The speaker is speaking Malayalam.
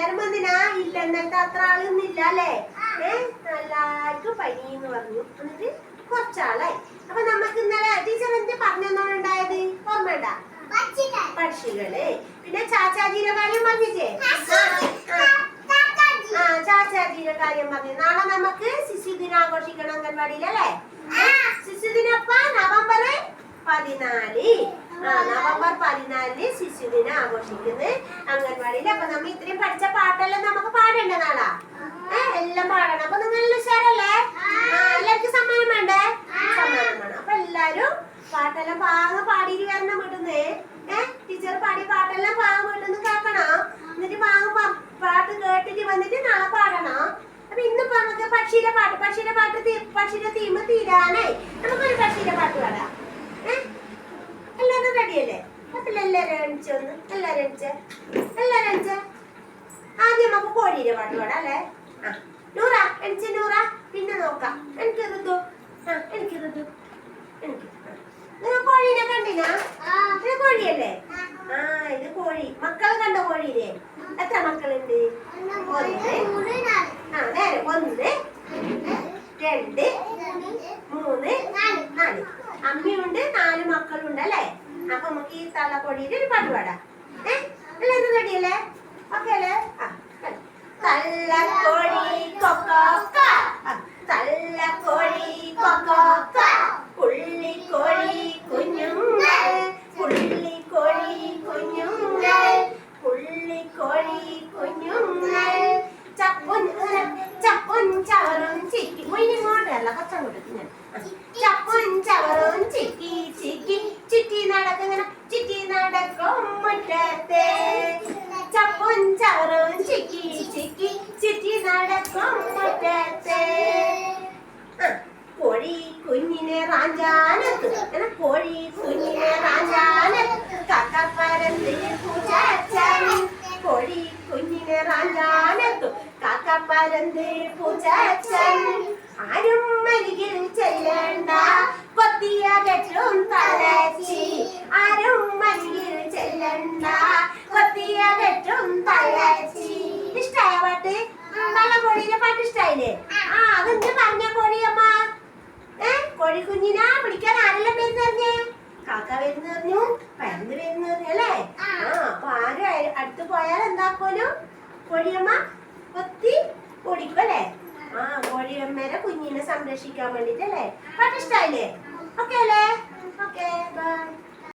പകരം വന്നിനാ? ഇല്ല എന്നിട്ട് അത്ര ആളൊന്നില്ല അല്ലേ? ഏഹ് എല്ലാവർക്കും പനി എന്ന് പറഞ്ഞു. എന്നിട്ട് കുറച്ചാളായി. അപ്പൊ നമുക്ക് ഇന്നലെ ടീച്ചർ എന്ത് പറഞ്ഞെന്നോണ്ടായത് ഓർമ്മണ്ട പക്ഷികൾ. പിന്നെ ചാച്ചാജീരെ കാര്യം പറഞ്ഞില്ലേ? ആ ചാച്ചാജീരെ കാര്യം പറഞ്ഞു. നാളെ നമുക്ക് ശിശുദിനം ആഘോഷിക്കണം അംഗൻവാടിയിൽ ശിശുദിനപ്പ നവംബർ പതിനാല്. നവംബർ പതിനാലിന് ശിശുദിനം ആഘോഷിക്കുന്നത് അംഗൻവാടിയിൽ. അപ്പൊ നമ്മ ഇത്രയും പഠിച്ച പാട്ടെല്ലാം നമുക്ക് പാടേണ്ട നാളാ? ഏഹ് എല്ലാം പാടണം. അപ്പൊ നിങ്ങൾ ഉഷാറല്ലേ? എല്ലാവർക്കും സമ്മാനം വേണ്ടേ? സമ്മാനം വേണം. അപ്പൊ എല്ലാരും പാട്ടെല്ലാം പാകം പാടിയിട്ട് വരണം വീട്ടിന്ന് ഏഹ് ടീച്ചർ പാടിയ പാട്ടെല്ലാം പാങ്ങ വീട്ടിന്ന് കേൾക്കണം. എന്നിട്ട് പാകം പാട്ട് കേട്ടിട്ട് വന്നിട്ട് നാളെ പാടണം. അപ്പൊ ഇന്നിപ്പോ നമുക്ക് പക്ഷിയുടെ പാട്ട് പക്ഷിയുടെ പാട്ട് പക്ഷിയുടെ തീമ തീരാനായി. നമുക്കൊരു പക്ഷിയുടെ എണിച്ചേ എല്ലാവരും ആദ്യം നമുക്ക് കോഴിയുടെ പാട്ട് പാടാം അല്ലേ? ആ. നൂറ എണിച്ച നൂറ. പിന്നെ നോക്കാം. എനിക്ക് ഋതു ആ എനിക്ക്. ഋതു എനിക്ക്. നിങ്ങൾ കോഴീനെ കണ്ടിനാ ഇത് കോഴിയല്ലേ ആ ഇത് കോഴി മക്കൾ കണ്ട കോഴിയില്ലേ എത്ര മക്കളുണ്ട്? ഒന്ന് ആ നേരെ ഒന്ന് രണ്ട് മൂന്ന് നാല്. അമ്മയുണ്ട് നാല് മക്കളുണ്ട് അല്ലേ? അപ്പൊ നമുക്ക് ഈ തള്ളക്കൊടിയിൽ ഒരു പാട്ട് പാടാം. ഞാൻ ചവറും ചിക്കി ചിക്കി ചിറ്റി നടക്കുന്ന ചപ്പുൻ ചവറും ചിക്കി ചിക്കി ചിറ്റി നടക്കും മുറ്റത്തെ. കുഞ്ഞിനെ റാഞ്ചാനത്ത് കോഴി കുഞ്ഞിനെ റാഞ്ചാനത്ത് കാക്കപ്പരന്ത് പൂച്ചച്ചൻ കോഴി കുഞ്ഞിനെ റാഞ്ചാനത്തു കാക്കപ്പരന്ത് പൂച്ചച്ചൻ ആരും അടുത്ത് പോയാൽ എന്താക്കോലും? കോഴിയമ്മ കൊത്തി ഓടിക്കും അല്ലേ? ആ കോഴിയമ്മേരെ കുഞ്ഞിനെ സംരക്ഷിക്കാൻ വേണ്ടിട്ടല്ലേ? പാട്ട് ഇഷ്ടായില്ലേ? ഓക്കെ അല്ലേ? Okay bye